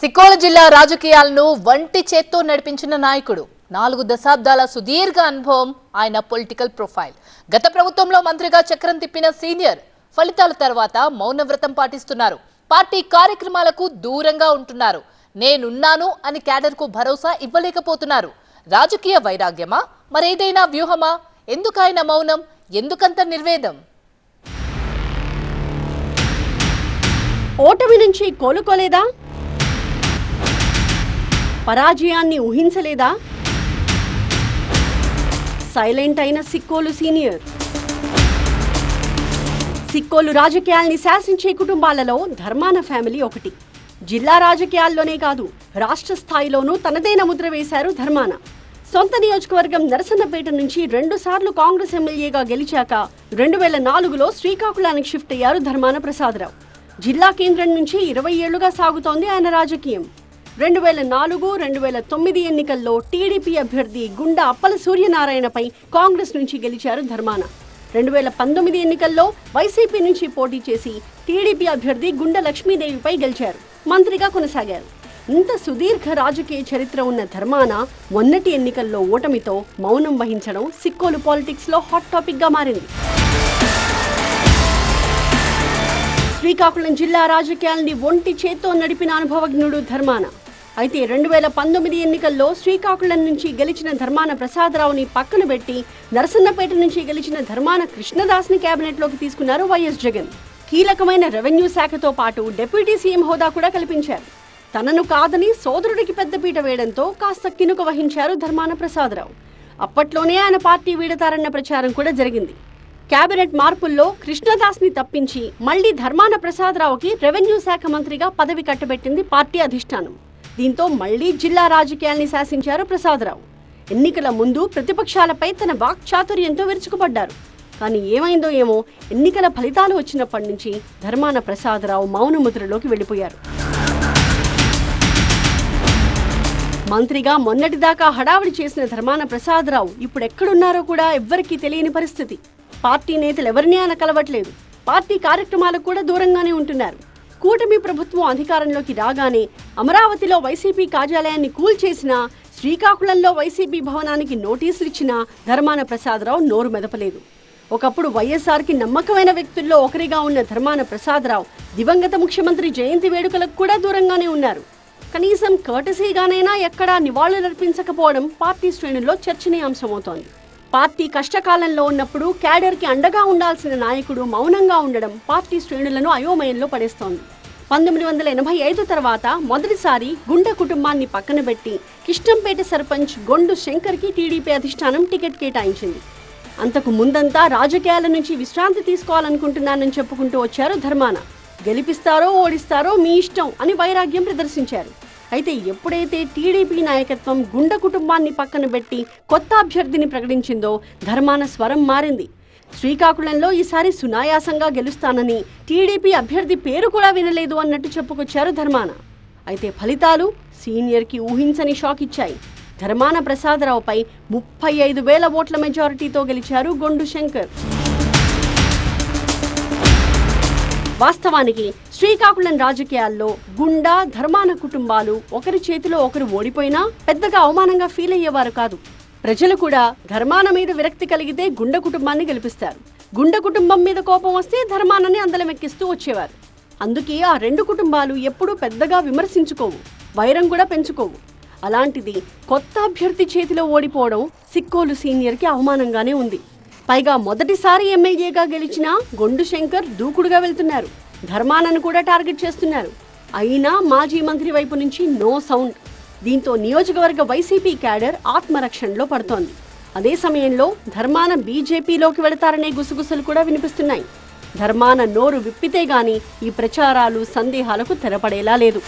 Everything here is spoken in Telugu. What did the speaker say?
సిక్కోల జిల్లా రాజకీయాలను వంటి చేత్తో నడిపించిన నాయకుడు. నాలుగు దశాబ్దాల సుదీర్ఘ అనుభవం ఆయన పొలిటికల్ ప్రొఫైల్. గత ప్రభుత్వంలో మంత్రిగా చక్రం తిప్పిన సీనియర్. ఫలితాల తర్వాత మౌనవ్రతం పాటిస్తున్నారు. పార్టీ కార్యక్రమాలకు దూరంగా ఉంటున్నారు. నేనున్నాను అని క్యాడర్కు భరోసా ఇవ్వలేకపోతున్నారు. రాజకీయ వైరాగ్యమా? మరేదైనా వ్యూహమా? ఎందుకైన మౌనం? ఎందుకంత నిర్వేదం? ఓటమి నుంచి కోలుకోలేదా? పరాజయాన్ని ఊహించలేదా? సైలెంట్ అయిన సిక్కోలు సీనియర్. సిక్కోలు రాజకీయాల్ని శాసించే కుటుంబాలలో ధర్మాన ఫ్యామిలీ ఒకటి. జిల్లా రాజకీయాల్లోనే కాదు రాష్ట్ర స్థాయిలోనూ తనదైన ముద్ర వేశారు ధర్మాన. సొంత నియోజకవర్గం నరసన్నపేట నుంచి రెండు సార్లు కాంగ్రెస్ ఎమ్మెల్యేగా గెలిచాక రెండు వేల నాలుగులో శ్రీకాకుళానికి షిఫ్ట్ అయ్యారు ధర్మాన ప్రసాదరావు. జిల్లా కేంద్రం నుంచి ఇరవై ఏళ్ళుగా సాగుతోంది ఆయన రాజకీయం. రెండు వేల నాలుగు రెండు వేల తొమ్మిది ఎన్నికల్లో టీడీపీ అభ్యర్థి గుండా అప్పల సూర్యనారాయణపై కాంగ్రెస్ నుంచి గెలిచారు ధర్మాన. రెండు వేల పంతొమ్మిది ఎన్నికల్లో వైసీపీ నుంచి పోటీ చేసి టీడీపీ అభ్యర్థి గుండ లక్ష్మీదేవిపై గెలిచారు. మంత్రిగా కొనసాగారు. ఇంత సుదీర్ఘ రాజకీయ చరిత్ర ఉన్న ధర్మాన మొన్నటి ఎన్నికల్లో ఓటమితో మౌనం వహించడం సిక్కోలు పాలిటిక్స్లో హాట్ టాపిక్గా మారింది. శ్రీకాకుళం జిల్లా రాజకీయాల్ని ఒంటి చేత్తో నడిపిన అనుభవజ్ఞుడు ధర్మాన. అయితే రెండు వేల పంతొమ్మిది ఎన్నికల్లో శ్రీకాకుళం నుంచి గెలిచిన ధర్మాన ప్రసాదరావుని పక్కన పెట్టి నరసన్నపేట నుంచి గెలిచిన ధర్మాన కృష్ణదాస్ని కేబినెట్లోకి తీసుకున్నారు వైఎస్ జగన్. కీలకమైన రెవెన్యూ శాఖతో పాటు డిప్యూటీ సీఎం హోదా కూడా కల్పించారు. తనను కాదని సోదరుడికి పెద్దపీట వేయడంతో కాస్త కినుక వహించారు ధర్మాన ప్రసాదరావు. అప్పట్లోనే ఆయన పార్టీ వీడతారన్న ప్రచారం కూడా జరిగింది. కేబినెట్ మార్పుల్లో కృష్ణదాస్ని తప్పించి మళ్ళీ ధర్మాన ప్రసాదరావుకి రెవెన్యూ శాఖ మంత్రిగా పదవి కట్టబెట్టింది పార్టీ అధిష్టానం. దీంతో మళ్ళీ జిల్లా రాజకీయాల్ని శాసించారు ప్రసాదరావు. ఎన్నికల ముందు ప్రతిపక్షాలపై తన వాక్చాతుర్యంతో విరుచుకుపడ్డారు. కానీ ఏమైందో ఏమో ఎన్నికల ఫలితాలు వచ్చినప్పటి నుంచి ధర్మాన ప్రసాదరావు మౌనముద్రలోకి వెళ్ళిపోయారు. మంత్రిగా మొన్నటిదాకా హడావిడి చేసిన ధర్మాన ప్రసాదరావు ఇప్పుడు ఎక్కడున్నారో కూడా ఎవ్వరికీ తెలియని పరిస్థితి. పార్టీ నేతలు ఎవరిని ఆయన కలవట్లేదు. పార్టీ కార్యక్రమాలకు కూడా దూరంగానే ఉంటున్నారు. కూటమి ప్రభుత్వం అధికారంలోకి రాగానే అమరావతిలో వైసీపీ కార్యాలయాన్ని కూల్చేసినా శ్రీకాకుళంలో వైసీపీ భవనానికి నోటీసులు ఇచ్చిన ధర్మాన ప్రసాదరావు నోరు మెదపలేదు. ఒకప్పుడు వైఎస్ఆర్కి నమ్మకమైన వ్యక్తుల్లో ఒకరిగా ఉన్న ధర్మాన ప్రసాదరావు దివంగత ముఖ్యమంత్రి జయంతి వేడుకలకు కూడా దూరంగానే ఉన్నారు. కనీసం కర్టసీగానైనా ఎక్కడా నివాళులర్పించకపోవడం పార్టీ శ్రేణుల్లో చర్చనీయాంశమవుతోంది. పార్టీ కష్టకాలంలో ఉన్నప్పుడు క్యాడర్కి అండగా ఉండాల్సిన నాయకుడు మౌనంగా ఉండడం పార్టీ శ్రేణులను అయోమయంలో పడేస్తోంది. పంతొమ్మిది వందల ఎనభై ఐదు తర్వాత మొదటిసారి గుండె కుటుంబాన్ని పక్కన పెట్టి కిష్టంపేట సర్పంచ్ గొండు శంకర్కి టీడీపీ అధిష్టానం టికెట్ కేటాయించింది. అంతకు ముందంతా రాజకీయాల నుంచి విశ్రాంతి తీసుకోవాలనుకుంటున్నానని చెప్పుకుంటూ వచ్చారు ధర్మాన. గెలిపిస్తారో ఓడిస్తారో మీ ఇష్టం అని వైరాగ్యం ప్రదర్శించారు. అయితే ఎప్పుడైతే టీడీపీ నాయకత్వం గుండె కుటుంబాన్ని పక్కన పెట్టి కొత్త అభ్యర్థిని ప్రకటించిందో ధర్మాన స్వరం మారింది. శ్రీకాకుళంలో ఈసారి సునాయాసంగా గెలుస్తానని టీడీపీ అభ్యర్థి పేరు కూడా వినలేదు అన్నట్టు చెప్పుకొచ్చారు ధర్మాన. అయితే ఫలితాలు సీనియర్కి ఊహించని షాక్ ఇచ్చాయి. ధర్మాన ప్రసాదరావుపై ముప్పై ఐదు వేల ఓట్ల మెజారిటీతో గెలిచారు గొండు శంకర్. వాస్తవానికి శ్రీకాకుళం రాజకీయాల్లో గుండా ధర్మాన కుటుంబాలు ఒకరి చేతిలో ఒకరు ఓడిపోయినా పెద్దగా అవమానంగా ఫీల్ అయ్యేవారు కాదు. ప్రజలు కూడా ధర్మాన మీద విరక్తి కలిగితే గుండె కుటుంబాన్ని గెలిపిస్తారు. గుండె కుటుంబం మీద కోపం వస్తే ధర్మానని అందలమెక్కిస్తూ వచ్చేవారు. అందుకే ఆ రెండు కుటుంబాలు ఎప్పుడూ పెద్దగా విమర్శించుకోవు వైరం కూడా పెంచుకోవు. అలాంటిది కొత్త అభ్యర్థి చేతిలో ఓడిపోవడం సిక్కోలు సీనియర్కి అవమానంగానే ఉంది. పైగా మొదటిసారి ఎమ్మెల్యేగా గెలిచిన గొండు శంకర్ దూకుడుగా వెళ్తున్నారు. ధర్మానను కూడా టార్గెట్ చేస్తున్నారు. అయినా మాజీ మంత్రి వైపు నుంచి నో సౌండ్. దీంతో నియోజకవర్గ వైసీపీ క్యాడర్ ఆత్మరక్షణలో పడుతోంది. అదే సమయంలో ధర్మాన బీజేపీలోకి వెళతారనే గుసగుసలు కూడా వినిపిస్తున్నాయి. ధర్మాన నోరు విప్పితే గాని ఈ ప్రచారాలు సందేహాలకు తెరపడేలా లేదు.